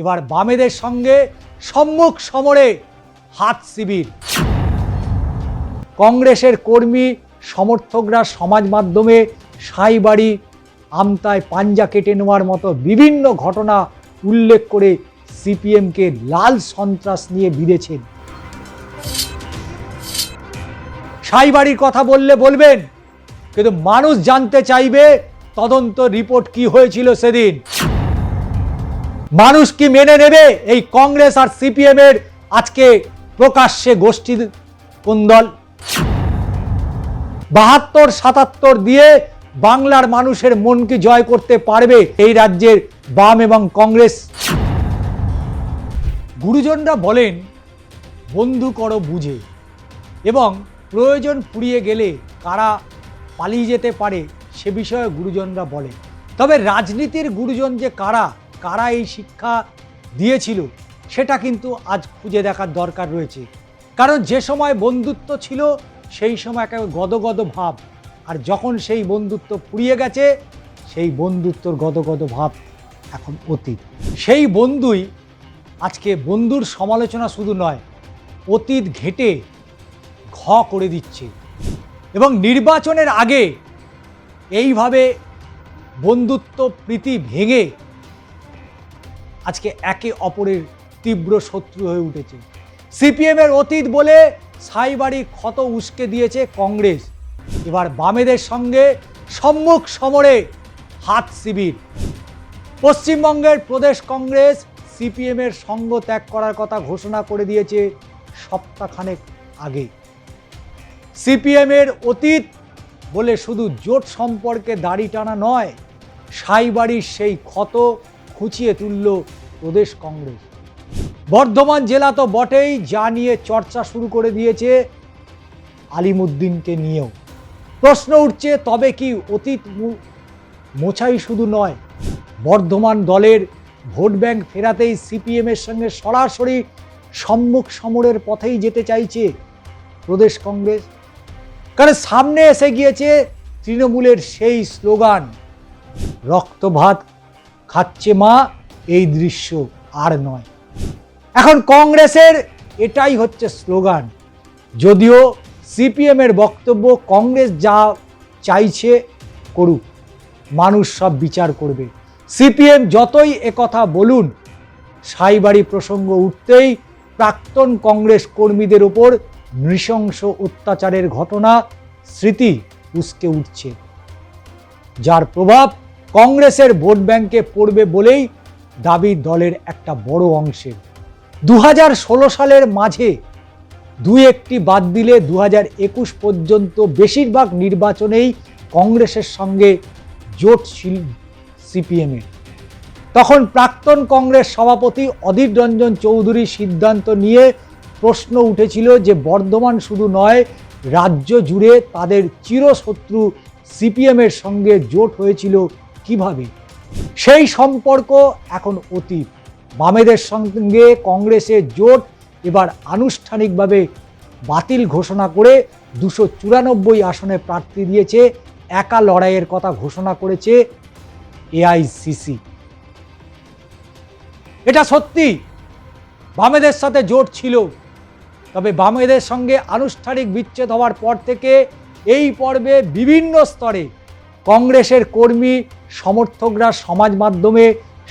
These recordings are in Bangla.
এবার বামেদের সঙ্গে সম্মুখ সমরে হাত শিবির। কংগ্রেসের কর্মী, সমর্থকরা সমাজ মাধ্যমে সাইবাড়ি, আমতায় পাঞ্জা কেটে নেওয়ার মতো বিভিন্ন ঘটনা উল্লেখ করে সিপিএমকে লাল সন্ত্রাস নিয়ে বিঁধেছেন। সাইবাড়ির কথা বললে বলবেন, কিন্তু মানুষ জানতে চাইবে তদন্ত রিপোর্ট কি হয়েছিল সেদিন। মানুষ কি মেনে নেবে? এই কংগ্রেস আর সিপিএম এর আজকে প্রকাশ্যে গোষ্ঠী কুন্দল। বাহাত্তর, সাতাত্তর দিয়ে বাংলার মানুষের মন কি জয় করতে পারবে এই রাজ্যের বাম এবং কংগ্রেস? গুরুজনরা বলেন, বন্ধু করো, বুঝে। এবং প্রয়োজন ফুরিয়ে গেলে কারা পালিয়ে যেতে পারে সে বিষয়ে গুরুজনরা বলে তবে রাজনীতির গুরুজন যে কারা কারা এই শিক্ষা দিয়েছিল, সেটা কিন্তু আজ খুঁজে দেখার দরকার রয়েছে। কারণ যে সময় বন্ধুত্ব ছিল, সেই সময় একটা গদগদ ভাব। আর যখন সেই বন্ধুত্ব ফুরিয়ে গেছে, সেই বন্ধুত্বর গদগদ ভাব এখন অতীত। সেই বন্ধুই আজকে বন্ধুর সমালোচনা শুধু নয়, অতীত ঘেটে ঘ করে দিচ্ছে। এবং নির্বাচনের আগে এইভাবে বন্ধুত্ব প্রীতি ভেঙে আজকে একে অপরের তীব্র শত্রু হয়ে উঠেছে। সিপিএমের অতীত বলে সাইবারি ক্ষত উস্কে দিয়েছে কংগ্রেস। এবার বামেদের সঙ্গে সম্মুখ সমরে হাত শিবির। পশ্চিমবঙ্গের প্রদেশ কংগ্রেস সিপিএমের সঙ্গ ত্যাগ করার কথা ঘোষণা করে দিয়েছে সপ্তাহখানেক আগে। সিপিএমের অতীত বলে শুধু জোট সম্পর্কে দাড়ি টানা নয়, সাইবাড়ির সেই ক্ষত খুঁচিয়ে তুলল প্রদেশ কংগ্রেস। বর্ধমান জেলা তো বটেই, যা নিয়ে চর্চা শুরু করে দিয়েছে আলিমুদ্দিনকে নিয়েও। প্রশ্ন উঠছে, তবে কি অতীত মোছাই শুধু নয়, বর্ধমান দলের ভোট ব্যাংক ফেরাতেই সিপিএমের সঙ্গে সরাসরি সম্মুখ সমরের পথেই যেতে চাইছে প্রদেশ কংগ্রেস। কারণ সামনে এসে গিয়েছে তৃণমূলের সেই স্লোগান, রক্তভাত খাচ্ছে মা এই দৃশ্য আর নয়। এখন কংগ্রেসের এটাই হচ্ছে স্লোগান। যদিও সিপিএমের বক্তব্য কংগ্রেস যা চাইছে করুক, মানুষ সব বিচার করবে। সিপিএম যতই একথা বলুন, সাইবাড়ি প্রসঙ্গ উঠতেই প্রাক্তন কংগ্রেস কর্মীদের উপর নৃশংস অত্যাচারের ঘটনা, স্মৃতি উস্কে উঠছে। যার প্রভাব কংগ্রেসের ভোট ব্যাংকে পড়বে বলেই দাবি দলের একটা বড় অংশের। দু হাজার ষোলো সালের মাঝে দুই একটি বাদ দিলে দু একুশ পর্যন্ত বেশিরভাগ নির্বাচনেই কংগ্রেসের সঙ্গে জোট ছিল সিপিএমের তখন প্রাক্তন কংগ্রেস সভাপতি অধীর রঞ্জন চৌধুরী সিদ্ধান্ত নিয়ে প্রশ্ন উঠেছিল যে বর্ধমান শুধু নয়, রাজ্য জুড়ে তাদের চিরশত্রু সিপিএমের সঙ্গে জোট হয়েছিল কীভাবে? সেই সম্পর্ক এখন অতীত। বামেদের সঙ্গে কংগ্রেসের জোট এবার আনুষ্ঠানিকভাবে বাতিল ঘোষণা করে দুশো চুরানব্বই আসনে প্রার্থী দিয়েছে, একা লড়াইয়ের কথা ঘোষণা করেছে এআইসিসি এটা সত্যি, বামেদের সাথে জোট ছিল। তবে বামেদের সঙ্গে আনুষ্ঠানিক বিচ্ছেদ হওয়ার পর থেকে এই পর্বে বিভিন্ন স্তরে কংগ্রেসের কর্মী, সমর্থকরা সমাজ মাধ্যমে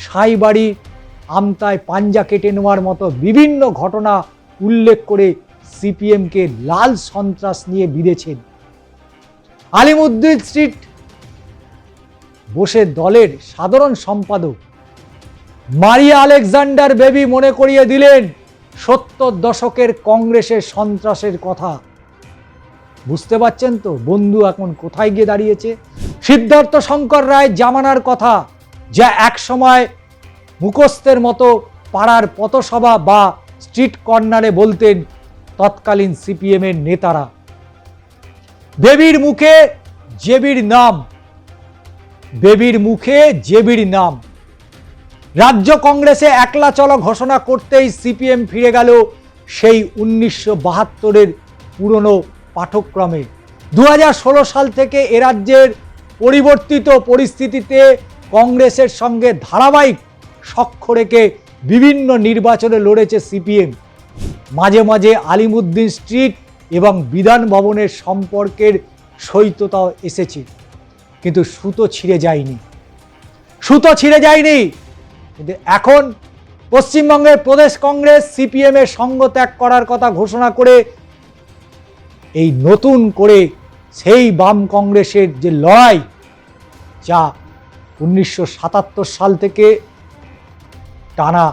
সাইবাড়ি, আমতায় পাঞ্জা কেটে নেওয়ার মতো বিভিন্ন ঘটনা উল্লেখ করে সিপিএমকে লাল সন্ত্রাস নিয়ে বিঁধেছেন। আলিমুদ্দিন স্ট্রিট বসে দলের সাধারণ সম্পাদক মারিয়া আলেকজান্ডার বেবি মনে করিয়ে দিলেন, সত্তর দশকের কংগ্রেসের সন্ত্রাসের কথা। বুঝতে পারছেন তো বন্ধু এখন কোথায় গিয়ে দাঁড়িয়েছে? সিদ্ধার্থ শঙ্কর রায় জামানার কথা যা এক সময় মুখস্থের মতো পাড়ার পথসভা বা স্ট্রিট কর্নারে বলতেন তৎকালীন সিপিএমের নেতারা। বেবির মুখে জেবির নাম বেবির মুখে জেবির নাম। রাজ্য কংগ্রেসে একলা চলো ঘোষণা করতেই সিপিএম ফিরে গেল সেই উনিশশো বাহাত্তরের পুরনো পাঠক্রমে। দু হাজার ষোলো সাল থেকে এ রাজ্যের পরিবর্তিত পরিস্থিতিতে কংগ্রেসের সঙ্গে ধারাবাহিক সখ্য রেখে বিভিন্ন নির্বাচনে লড়েছে সিপিএম। মাঝে মাঝে আলিমুদ্দিন স্ট্রিট এবং বিধান ভবনের সম্পর্কের সৈততাও এসেছে। কিন্তু সুতো ছিঁড়ে যায়নি। সুতো ছিঁড়ে যায়নি। কিন্তু এখন পশ্চিমবঙ্গের প্রদেশ কংগ্রেস সিপিএমের সঙ্গ ত্যাগ করার কথা ঘোষণা করে এই নতুন করে সেই বাম কংগ্রেসের যে লড়াই, যা উনিশশো সাতাত্তর সাল থেকে টানা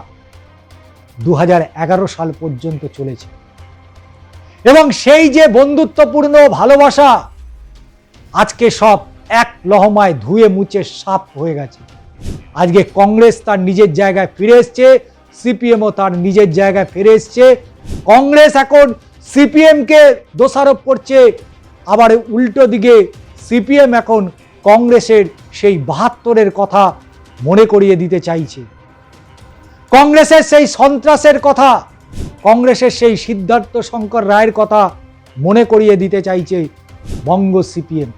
দু হাজার এগারো সাল পর্যন্ত চলেছে। এবং সেই যে বন্ধুত্বপূর্ণ ভালোবাসা, আজকে সব এক লহমায় ধুয়ে মুছে সাপ হয়ে গেছে। আজকে কংগ্রেস তার নিজের জায়গায় ফিরে এসছে, সিপিএমও তার নিজের জায়গায় ফিরে এসছে। কংগ্রেস এখন সিপিএমকে দোষারোপ করছে আবার উল্টো দিকে সিপিএম এখন কংগ্রেসের সেই বাহাত্তরের কথা মনে করিয়ে দিতে চাইছে। কংগ্রেসের সেই সন্ত্রাসের কথা, কংগ্রেসের সেই সিদ্ধার্থ শঙ্কর রায়ের কথা মনে করিয়ে দিতে চাইছে বঙ্গ সিপিএম।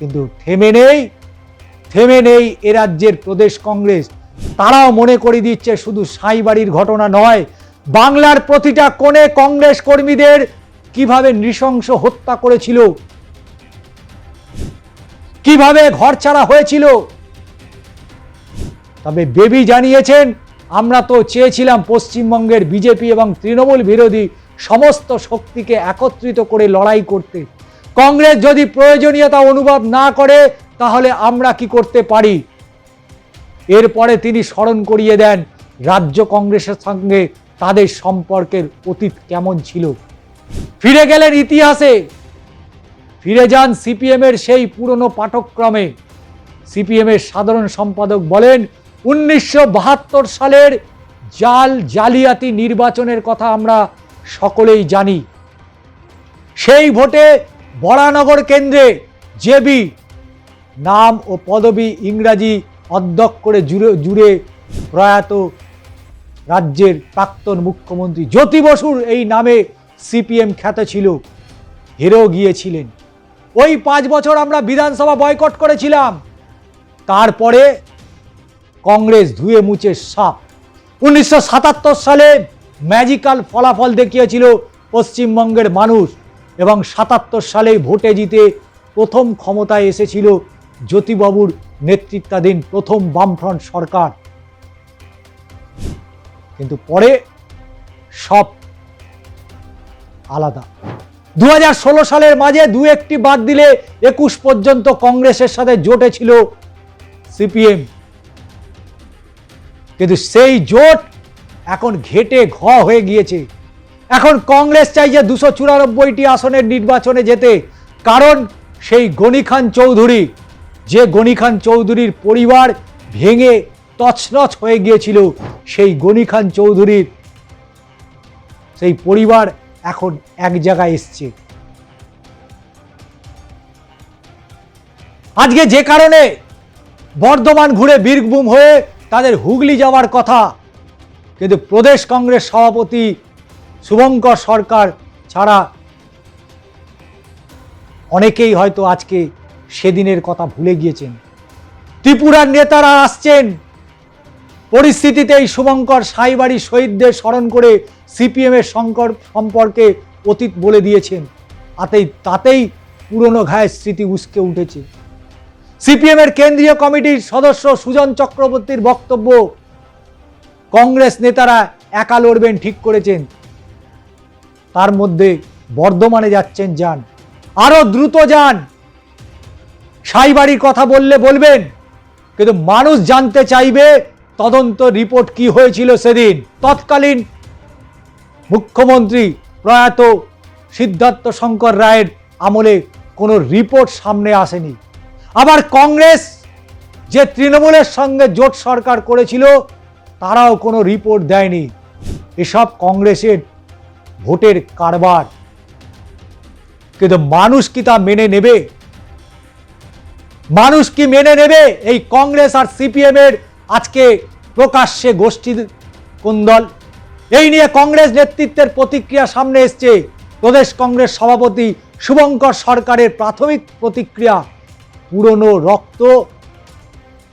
কিন্তু থেমে নেই থেমে নেই এ রাজ্যের প্রদেশ কংগ্রেস। তারাও মনে করিয়ে দিচ্ছে শুধু সাঁইবাড়ির ঘটনা নয়, বাংলার প্রতিটা কোণে কংগ্রেস কর্মীদের কীভাবে নৃশংস হত্যা করেছিল? কীভাবে ঘর ছাড়া হয়েছিল? তবে বেবি জানিয়েছেন, আমরা তো চেয়েছিলাম পশ্চিমবঙ্গের বিজেপি এবং তৃণমূল বিরোধী সমস্ত শক্তিকে একত্রিত করে লড়াই করতে। কংগ্রেস যদি প্রয়োজনীয়তা অনুভব না করে, তাহলে আমরা কি করতে পারি? এরপরে তিনি স্মরণ করিয়ে দেন, রাজ্য কংগ্রেসের সঙ্গে তাদের সম্পর্কের অতীত কেমন ছিল? ফিরে গেলেন ইতিহাসে। ফিরে যান সিপিএমের সেই পুরনো পাঠক্রমে। সিপিএমের সাধারণ সম্পাদক বলেন, উনিশশো বাহাত্তর সালের জাল জালিয়াতি নির্বাচনের কথা আমরা সকলেই জানি। সেই ভোটে বরানগর কেন্দ্রে জেবি নাম ও পদবি ইংরাজি অধ্যক্ষরে জুড়ে জুড়ে প্রয়াত রাজ্যের প্রাক্তন মুখ্যমন্ত্রী জ্যোতি বসুর এই নামে সিপিএম খ্যাত ছিল, হেরেও গিয়েছিলেন। ওই পাঁচ বছর আমরা বিধানসভা বয়কট করেছিলাম। তারপরে কংগ্রেস ধুয়ে মুছে সাপ। উনিশশো সাতাত্তর সালে ম্যাজিক্যাল ফলাফল দেখিয়েছিল পশ্চিমবঙ্গের মানুষ এবং সাতাত্তর সালে ভোটে জিতে প্রথম ক্ষমতায় এসেছিল জ্যোতিবাবুর নেতৃত্বাধীন প্রথম বামফ্রন্ট সরকার। কিন্তু পরে সব আলাদা। দু হাজার ষোলো সালের মাঝে দু একটি বাদ দিলে একুশ পর্যন্ত কংগ্রেসের সাথে জোটে ছিল সিপিএম। কিন্তু সেই জোট এখন ঘেটে ঘ হয়ে গিয়েছে। এখন কংগ্রেস চাইছে দুশো চুরানব্বইটি আসনের নির্বাচনে যেতে। কারণ সেই গনি খান চৌধুরী, যে গনি খান চৌধুরীর পরিবার ভেঙে তছনছ হয়ে গিয়েছিল, সেই গনি খান চৌধুরীর সেই পরিবার এখন এক জায়গায় এসছে। আজকে যে কারণে বর্ধমান ঘুরে বীরভূম হয়ে তাদের হুগলি যাওয়ার কথা, কিন্তু প্রদেশ কংগ্রেস সভাপতি শুভঙ্কর সরকার ছাড়া অনেকেই হয়তো আজকে সেদিনের কথা ভুলে গিয়েছেন। ত্রিপুরার নেতারা আসছেন। পরিস্থিতিতেই শুভঙ্কর সাইবাড়ি শহীদদের স্মরণ করে সিপিএমের সংকট সম্পর্কে অতীত বলে দিয়েছেন। তাতেই তাতেই পুরনো ঘায়ের স্মৃতি উস্কে উঠেছে। সিপিএমের কেন্দ্রীয় কমিটির সদস্য সুজন চক্রবর্তীর বক্তব্য কংগ্রেস নেতারা একা লড়বেন ঠিক করেছেন। তার মধ্যে বর্ধমানে যাচ্ছেন যান। আরও দ্রুত যান। সাইবাড়ির কথা বললে বলবেন, কিন্তু মানুষ জানতে চাইবে তদন্ত রিপোর্ট কি হয়েছিল সেদিন? তৎকালীন মুখ্যমন্ত্রী প্রয়াত সিদ্ধার্থ শঙ্কর রায়ের আমলে কোনো রিপোর্ট সামনে আসেনি। আবার কংগ্রেস যে তৃণমূলের সঙ্গে জোট সরকার করেছিল, তারাও কোনো রিপোর্ট দেয়নি। এসব কংগ্রেসের ভোটের কারবার। কিন্তু মানুষ কি তা মেনে নেবে? মানুষ কি মেনে নেবে এই কংগ্রেস আর সিপিএম এর আজকে প্রকাশ্যে গোষ্ঠী কুন্দল। এই নিয়ে কংগ্রেস নেতৃত্বের প্রতিক্রিয়া সামনে এসছে। প্রদেশ কংগ্রেস সভাপতি শুভঙ্কর সরকারের প্রাথমিক প্রতিক্রিয়া, পুরনো রক্ত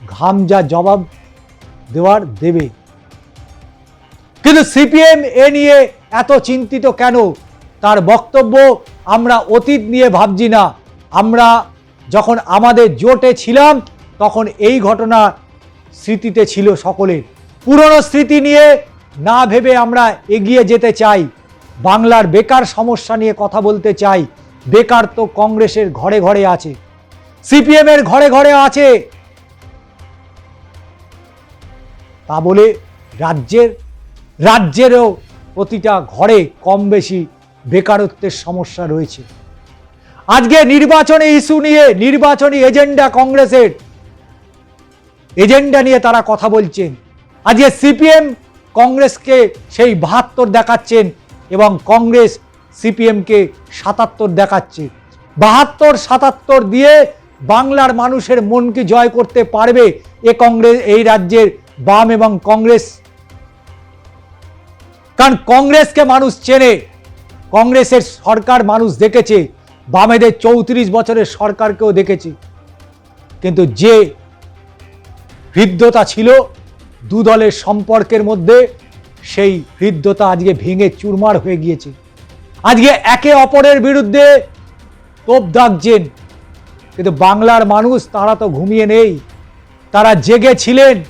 ঘাম যা জবাব দেওয়ার দেবে। কিন্তু সিপিএম এ নিয়ে এত চিন্তিত কেন? তার বক্তব্য আমরা অতীত নিয়ে ভাবছি না। আমরা যখন আমাদের জোটে ছিলাম, তখন এই ঘটনা স্মৃতিতে ছিল সকলের। পুরনো স্মৃতি নিয়ে না ভেবে আমরা এগিয়ে যেতে চাই। বাংলার বেকার সমস্যা নিয়ে কথা বলতে চাই। বেকার তো কংগ্রেসের ঘরে ঘরে আছে। সিপিএম এর ঘরে ঘরে আছে। তা বলে রাজ্যের, রাজ্যেরও প্রতিটা ঘরে কম বেশি বেকারত্বের সমস্যা রয়েছে। আজকে নির্বাচনী ইস্যু নিয়ে নির্বাচনী এজেন্ডা কংগ্রেসের এজেন্ডা নিয়ে তারা কথা বলছেন। আজকে সিপিএম কংগ্রেসকে সেই বাহাত্তর দেখাচ্ছেন এবং কংগ্রেস সিপিএমকে সাতাত্তর দেখাচ্ছে। বাহাত্তর, সাতাত্তর দিয়ে বাংলার মানুষের মনকে জয় করতে পারবে এ কংগ্রেস, এই রাজ্যের বাম এবং কংগ্রেস। কারণ কংগ্রেসকে মানুষ চেনে। কংগ্রেসের সরকার মানুষ দেখেছে। বামেদের চৌত্রিশ বছরের সরকারকেও দেখেছে। কিন্তু যে হৃদ্যতা ছিল দু দলের সম্পর্কের মধ্যে, সেই হৃদ্যতা আজকে ভেঙে চুরমার হয়ে গিয়েছে। আজকে একে অপরের বিরুদ্ধে তোপ দাগছেন। কিন্তু বাংলার মানুষ, তারা তো ঘুমিয়ে নেই। তারা জেগে ছিলেন,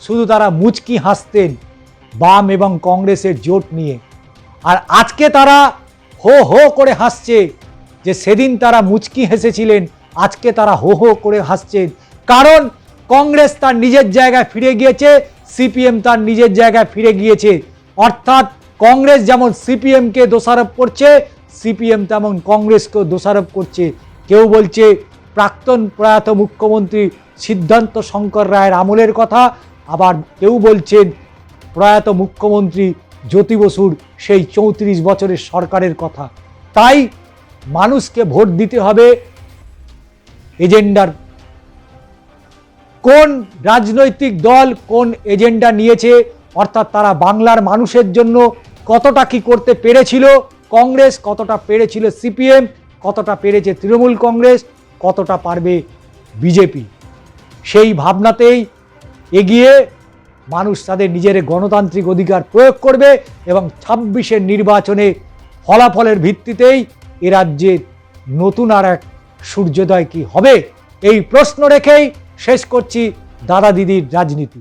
শুধু তারা মুচকি হাসতেন, বাম এবং কংগ্রেসের জোট নিয়ে। আর আজকে তারা হো হো করে হাসছে যে সেদিন তারা মুচকি হেসেছিলেন, আজকে তারা হো হো করে হাসছেন। কারণ কংগ্রেস তার নিজের জায়গায় ফিরে গিয়েছে, সিপিএম তার নিজের জায়গায় ফিরে গিয়েছে। অর্থাৎ কংগ্রেস যেমন সিপিএমকে দোষারোপ করছে, সিপিএম তেমন কংগ্রেসকেও দোষারোপ করছে। কেউ বলছে প্রাক্তন প্রয়াত মুখ্যমন্ত্রী সিদ্ধান্ত শঙ্কর রায়ের আমলের কথা, আবার কেউ বলছেন প্রয়াত মুখ্যমন্ত্রী জ্যোতি বসুর সেই চৌত্রিশ বছরের সরকারের কথা। তাই মানুষকে ভোট দিতে হবে, এজেন্ডার কোন রাজনৈতিক দল কোন এজেন্ডা নিয়েছে, অর্থাৎ তারা বাংলার মানুষের জন্য কতটা কি করতে পেরেছিল, কংগ্রেস কতটা পেরেছিল সিপিএম, কতটা পেরেছে তৃণমূল কংগ্রেস, কতটা পারবে বিজেপি? সেই ভাবনাতেই এগিয়ে মানুষ তাদের নিজের গণতান্ত্রিক অধিকার প্রয়োগ করবে এবং ছাব্বিশের নির্বাচনে ফলাফলের ভিত্তিতেই এ রাজ্যে নতুন আর এক সূর্যোদয় কি হবে? এই প্রশ্ন রেখেই শেষ করছি দাদা দিদির রাজনীতি।